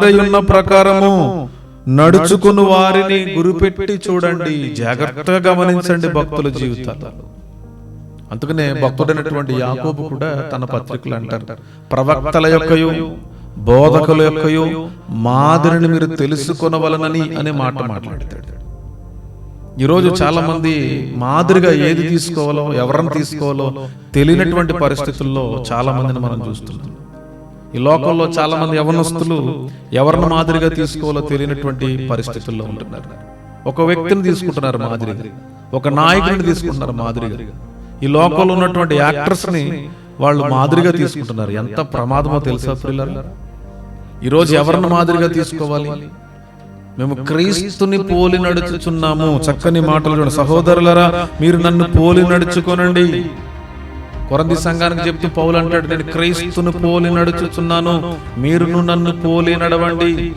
మాదిరి ఉన్న ప్రకారము నడుచుకుని వారిని గురిపెట్టి చూడండి. జాగ్రత్తగా గమనించండి భక్తుల జీవితాలు. అందుకనే భక్తుడైనటువంటి యాకోబు కూడా తన పత్రికలు అంటారు. ప్రవక్తల యొక్కయు బోధకుల యొక్కయు మాదిరిని మీరు తెలుసుకొనవలనని అనే మాట మాట్లాడతాడు. ఈరోజు చాలా మంది మాదిరిగా ఏది తీసుకోవాలో ఎవరిని తీసుకోవాలో తెలియనటువంటి పరిస్థితుల్లో చాలా మందిని మనం చూస్తున్నాం. ఈ లోకంలో చాలా మంది యవనస్తులు ఎవరిని మాదిరిగా తీసుకోవాలో తెలియనటువంటి పరిస్థితుల్లో ఉంటున్నారు. ఒక వ్యక్తిని తీసుకుంటున్నారు మాదిరిగా. ఒక నాయకుడిని తీసుకుంటున్నారు మాదిరిగా. ఈ లోకంలో ఉన్నటువంటి యాక్టర్స్ని వాళ్ళు మాదిరిగా తీసుకుంటున్నారు. ఎంత ప్రమాదమో తెలుసా పిల్లలు ఈరోజు ఎవరిని మాదిరిగా తీసుకోవాలి? మేము క్రీస్తుని పోలి నడుచుచున్నాము. చక్కని మాటలు సహోదరులరా మీరు నన్ను పోలి నడుచుకోనండి. కొరంది సంఘానికి చెప్తూ పౌలు అంటాడు నేను క్రీస్తును పోలి నడుచుచున్నాను మీరును నన్ను పోలి నడవండి.